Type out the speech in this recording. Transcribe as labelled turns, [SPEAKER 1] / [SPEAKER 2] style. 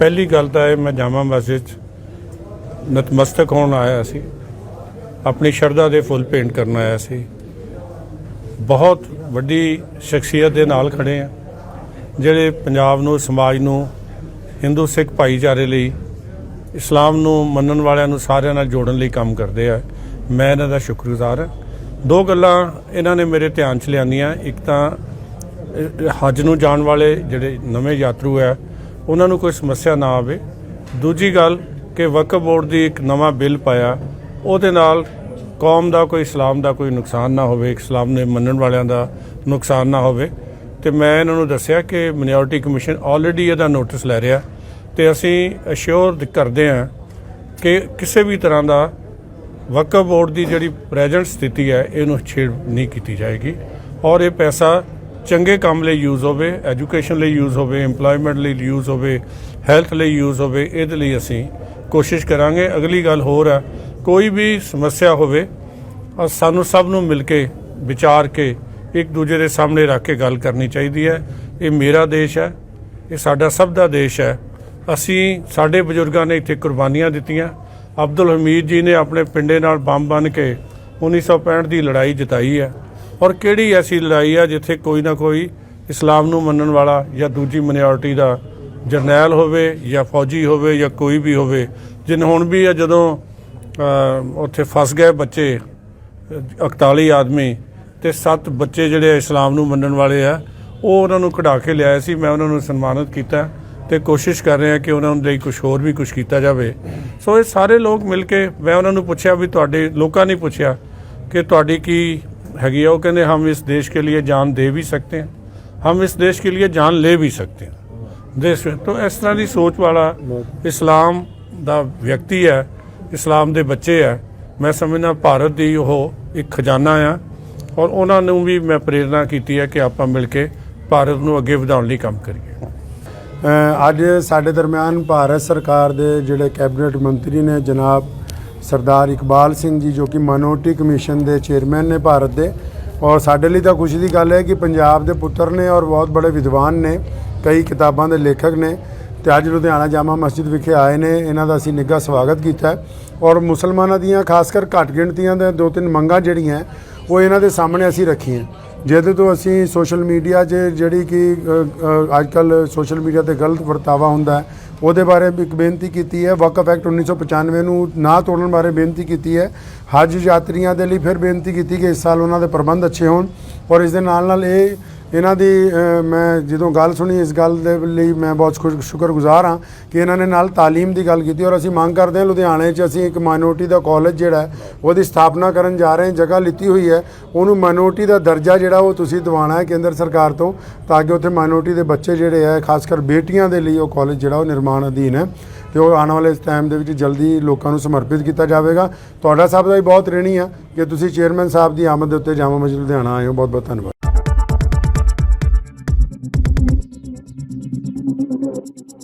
[SPEAKER 1] ਪਹਿਲੀ ਗੱਲ ਤਾਂ ਇਹ ਮੈਂ ਜਾਮਾ ਮਸਜਿਦ 'ਚ। ਨਤਮਸਤਕ ਹੋਣ ਆਇਆ ਸੀ। ਆਪਣੀ ਸ਼ਰਧਾ ਦੇ ਫੁੱਲ ਭੇਂਟ ਕਰਨ ਆਇਆ ਸੀ। ਬਹੁਤ ਵੱਡੀ ਸ਼ਖਸੀਅਤ ਦੇ ਨਾਲ ਖੜੇ ਆ। ਜਿਹੜੇ ਪੰਜਾਬ ਨੂੰ, ਸਮਾਜ ਨੂੰ, ਹਿੰਦੂ, ਸਿੱਖ ਭਾਈਚਾਰੇ ਲਈ, ਇਸਲਾਮ ਨੂੰ ਮੰਨਣ ਵਾਲਿਆਂ ਨੂੰ ਸਾਰਿਆਂ ਨਾਲ ਜੋੜਨ ਲਈ ਕੰਮ ਕਰਦੇ ਆ। ਮੈਂ ਇਹਨਾਂ ਦਾ ਸ਼ੁਕਰਗੁਜ਼ਾਰ ਹਾਂ। ਦੋ ਗੱਲਾਂ ਇਹਨਾਂ ਨੇ ਮੇਰੇ ਧਿਆਨ 'ਚ ਲਿਆਂਦੀਆਂ। ਇੱਕ ਤਾਂ ਇਹ ਨੂੰ ਜਾਣ ਵਾਲੇ ਜਿਹੜੇ ਨਵੇਂ ਯਾਤਰੂ ਹੈ ਉਹਨਾਂ ਨੂੰ ਕੋਈ ਸਮੱਸਿਆ ਨਾ ਆਵੇ। ਦੂਜੀ ਗੱਲ ਕਿ ਵਕਫ ਬੋਰਡ ਦੀ ਇੱਕ ਨਵਾਂ ਬਿੱਲ ਪਾਇਆ, ਉਹਦੇ ਨਾਲ ਕੌਮ ਦਾ ਕੋਈ, ਇਸਲਾਮ ਦਾ ਕੋਈ ਨੁਕਸਾਨ ਨਾ ਹੋਵੇ, ਇਸਲਾਮ ਨੇ ਮੰਨਣ ਵਾਲਿਆਂ ਦਾ ਨੁਕਸਾਨ ਨਾ ਹੋਵੇ। ਤੇ ਮੈਂ ਇਹਨਾਂ ਨੂੰ ਦੱਸਿਆ ਕਿ ਮਿਨੋਰਟੀ ਕਮਿਸ਼ਨ ਆਲਰੇਡੀ ਇਹਦਾ ਨੋਟਿਸ ਲੈ ਰਿਹਾ। ਤੇ ਅਸੀਂ ਅਸ਼ੋਰ ਕਰਦੇ ਹਾਂ ਕਿ ਕਿਸੇ ਵੀ ਤਰ੍ਹਾਂ ਦਾ ਵਕਫ ਬੋਰਡ ਦੀ ਜਿਹੜੀ ਪ੍ਰੈਜ਼ੈਂਟ ਸਥਿਤੀ ਹੈ, ਇਹਨੂੰ ਛੇੜ ਨਹੀਂ ਕੀਤੀ ਜਾਏਗੀ। ਔਰ ਇਹ ਪੈਸਾ ਚੰਗੇ ਕੰਮ ਲਈ ਯੂਜ਼ ਹੋਵੇ ਐਜੂਕੇਸ਼ਨ ਲਈ ਯੂਜ਼ ਹੋਵੇ, EMPLOYMENT ਲਈ ਯੂਜ਼ ਹੋਵੇ ਹੈਲਥ ਲਈ ਯੂਜ਼ ਹੋਵੇ, ਇਹਦੇ ਲਈ ਅਸੀਂ ਕੋਸ਼ਿਸ਼ ਕਰਾਂਗੇ। ਅਗਲੀ ਗੱਲ ਹੋਰ ਹੈ, ਕੋਈ ਵੀ ਸਮੱਸਿਆ ਹੋਵੇ ਸਾਨੂੰ ਸਭ ਨੂੰ ਮਿਲ ਕੇ, ਵਿਚਾਰ ਕੇ, ਇੱਕ ਦੂਜੇ ਦੇ ਸਾਹਮਣੇ ਰੱਖ ਕੇ ਗੱਲ ਕਰਨੀ ਚਾਹੀਦੀ ਹੈ। ਇਹ ਮੇਰਾ ਦੇਸ਼ ਹੈ, ਇਹ ਸਾਡਾ ਸਭ ਦਾ ਦੇਸ਼ ਹੈ। ਅਸੀਂ ਸਾਡੇ ਬਜ਼ੁਰਗਾਂ ਨੇ ਇੱਥੇ ਕੁਰਬਾਨੀਆਂ ਦਿੱਤੀਆਂ। ਅਬਦੁਲ ਹਮੀਦ ਜੀ ਨੇ ਆਪਣੇ ਪਿੰਡੇ ਨਾਲ ਬੰਬ ਬਨ ਕੇ 1965 ਦੀ ਲੜਾਈ ਜਿਤਾਈ ਹੈ। ਔਰ ਕਿਹੜੀ ਐਸੀ ਲੜਾਈ ਆ ਜਿੱਥੇ ਕੋਈ ਨਾ ਕੋਈ ਇਸਲਾਮ ਨੂੰ ਮੰਨਣ ਵਾਲਾ ਜਾਂ ਦੂਜੀ ਮਿਨੋਰਟੀ ਦਾ ਜਰਨੈਲ ਹੋਵੇ ਜਾਂ ਫੌਜੀ ਹੋਵੇ ਜਾਂ ਕੋਈ ਵੀ ਹੋਵੇ, ਜਿਨ ਹੁਣ ਵੀ ਆ ਜਦੋਂ ਉੱਥੇ ਫਸ ਗਏ ਬੱਚੇ 41 ਆਦਮੀ ਤੇ 7 ਬੱਚੇ ਜਿਹੜੇ ਇਸਲਾਮ ਨੂੰ ਮੰਨਣ ਵਾਲੇ ਆ, ਉਹ ਉਹਨਾਂ ਨੂੰ ਕਢਾ ਕੇ ਲਿਆਏ ਸੀ, ਮੈਂ ਉਹਨਾਂ ਨੂੰ ਸਨਮਾਨਿਤ ਕੀਤਾ ਤੇ ਕੋਸ਼ਿਸ਼ ਕਰ ਰਹੇ ਹਾਂ ਕਿ ਉਹਨਾਂ ਲਈ ਕੁਝ ਹੋਰ ਵੀ ਕੁਝ ਕੀਤਾ ਜਾਵੇ। ਸੋ ਇਹ ਸਾਰੇ ਲੋਕ ਮਿਲ ਕੇ ਮੈਂ ਉਹਨਾਂ ਨੂੰ ਪੁੱਛਿਆ ਵੀ ਤੁਹਾਡੇ, ਲੋਕਾਂ ਨੇ ਪੁੱਛਿਆ ਕਿ ਤੁਹਾਡੀ ਕੀ ਹੈਗੀ ਆ ਉਹ ਕਹਿੰਦੇ ਹਮ ਇਸ ਦੇਸ਼ के लिए जान दे भी सकते हैं हम इस देश के लिए जान ले भी सकते हैं ਦੇਸ਼ ਵਿੱਚ ਤੋਂ ਇਸ ਤਰ੍ਹਾਂ ਦੀ ਸੋਚ ਵਾਲਾ ਇਸਲਾਮ ਦਾ ਵਿਅਕਤੀ ਹੈ ਇਸਲਾਮ ਦੇ ਬੱਚੇ ਹੈ ਮੈਂ ਸਮਝਦਾ ਭਾਰਤ ਦੀ ਉਹ ਇੱਕ ਖਜ਼ਾਨਾ ਆ ਔਰ ਉਹਨਾਂ ਨੂੰ ਵੀ ਮੈਂ ਪ੍ਰੇਰਣਾ ਕੀਤੀ ਹੈ ਕਿ ਆਪਾਂ ਮਿਲ ਕੇ ਭਾਰਤ ਨੂੰ ਅੱਗੇ ਵਧਾਉਣ ਲਈ ਕੰਮ ਕਰੀਏ
[SPEAKER 2] ਅ, ਅੱਜ ਸਾਡੇ ਦਰਮਿਆਨ ਭਾਰਤ ਸਰਕਾਰ ਦੇ ਜਿਹੜੇ ਕੈਬਨਿਟ ਮੰਤਰੀ ਨੇ ਜਨਾਬ ਸਰਦਾਰ ਇਕਬਾਲ ਸਿੰਘ ਜੀ ਜੋ ਕਿ ਮਾਈਨੋਰਟੀ ਕਮਿਸ਼ਨ ਦੇ ਚੇਅਰਮੈਨ ਨੇ ਭਾਰਤ ਦੇ। ਔਰ ਸਾਡੇ ਲਈ ਤਾਂ ਖੁਸ਼ੀ ਦੀ ਗੱਲ ਹੈ ਕਿ ਪੰਜਾਬ ਦੇ ਪੁੱਤਰ ਨੇ ਔਰ ਬਹੁਤ ਬੜੇ ਵਿਦਵਾਨ ਨੇ, ਕਈ ਕਿਤਾਬਾਂ ਦੇ ਲੇਖਕ ਨੇ ਤੇ ਅੱਜ ਲੁਧਿਆਣਾ ਜਾਮਾ ਮਸਜਿਦ ਵਿਖੇ ਆਏ ਨੇ। ਇਹਨਾਂ ਦਾ ਅਸੀਂ ਨਿੱਘਾ ਸਵਾਗਤ ਕੀਤਾ ਔਰ ਮੁਸਲਮਾਨਾਂ ਦੀਆਂ ਖਾਸ ਕਰ ਘੱਟ ਗਿਣਤੀਆਂ ਦੇ ਦੋ ਤਿੰਨ ਮੰਗਾਂ ਜਿਹੜੀਆਂ ਉਹ ਇਹਨਾਂ ਦੇ ਸਾਹਮਣੇ ਅਸੀਂ ਰੱਖੀਆਂ। ਜਿਹਦੇ ਤੋਂ ਅਸੀਂ ਸੋਸ਼ਲ ਮੀਡੀਆ 'ਚ ਜਿਹੜੀ ਕਿ ਅੱਜ ਕੱਲ ਸੋਸ਼ਲ ਮੀਡੀਆ ਤੇ ਗਲਤ ਵਰਤਾਵਾ ਹੁੰਦਾ ਹੈ ਉਹਦੇ ਬਾਰੇ ਇੱਕ ਬੇਨਤੀ ਕੀਤੀ ਹੈ। ਵਕਫ ਐਕਟ 1995 ਨੂੰ ਨਾ ਤੋੜਨ ਬਾਰੇ ਬੇਨਤੀ ਕੀਤੀ ਹੈ। ਹਜ ਯਾਤਰੀਆਂ ਦੇ ਲਈ ਫਿਰ ਬੇਨਤੀ ਕੀਤੀ ਕਿ ਇਸ ਸਾਲ ਉਹਨਾਂ ਦੇ ਪ੍ਰਬੰਧ ਅੱਛੇ ਹੋਣ ਔਰ ਇਸ ਦੇ ਨਾਲ ਨਾਲ ਇਹ ਇਹਨਾਂ ਦੀ ਮੈਂ ਜਦੋਂ ਗੱਲ ਸੁਣੀ, ਇਸ ਗੱਲ ਦੇ ਲਈ ਮੈਂ ਬਹੁਤ ਸ਼ੁਕਰ- ਸ਼ੁਕਰਗੁਜ਼ਾਰ ਹਾਂ ਕਿ ਇਹਨਾਂ ਨੇ ਨਾਲ ਤਾਲੀਮ ਦੀ ਗੱਲ ਕੀਤੀ ਔਰ ਅਸੀਂ ਮੰਗ ਕਰਦੇ ਹਾਂ ਲੁਧਿਆਣੇ 'ਚ ਅਸੀਂ ਇੱਕ ਮਾਈਨੋਰਟੀ ਦਾ ਕਾਲਜ ਜਿਹੜਾ ਉਹਦੀ ਸਥਾਪਨਾ ਕਰਨ ਜਾ ਰਹੇ ਹਾਂ, ਜਗ੍ਹਾ ਲਿੱਤੀ ਹੋਈ ਹੈ। ਉਹਨੂੰ ਮਾਈਨੋਰਟੀ ਦਾ ਦਰਜਾ ਜਿਹੜਾ ਉਹ ਤੁਸੀਂ ਦਿਵਾਉਣਾ ਹੈ ਕੇਂਦਰ ਸਰਕਾਰ ਤੋਂ, ਤਾਂ ਕਿ ਉੱਥੇ ਮਾਈਨੋਰਟੀ ਦੇ ਬੱਚੇ ਜਿਹੜੇ ਹੈ ਖਾਸ ਕਰ ਬੇਟੀਆਂ ਦੇ ਲਈ ਉਹ ਕਾਲਜ ਜਿਹੜਾ ਉਹ ਨਿਰਮਾਣ ਅਧੀਨ ਹੈ। ਤੇ ਉਹ ਆਉਣ ਵਾਲੇ ਟਾਈਮ ਦੇ ਵਿੱਚ ਜਲਦੀ ਲੋਕਾਂ ਨੂੰ ਸਮਰਪਿਤ ਕੀਤਾ ਜਾਵੇਗਾ। ਤੁਹਾਡਾ ਸਭ ਦਾ ਵੀ ਬਹੁਤ ਰਹਿਣੀ ਆ ਕਿ ਤੁਸੀਂ ਚੇਅਰਮੈਨ ਸਾਹਿਬ ਦੀ ਆਮਦ ਦੇ ਉੱਤੇ ਜਾਮਾ ਮਸਜਿਦ ਲੁਧਿਆਣਾ ਆਏ ਹੋ ਬਹੁਤ ਬਹੁਤ ਧੰਨਵਾਦ। Thank you.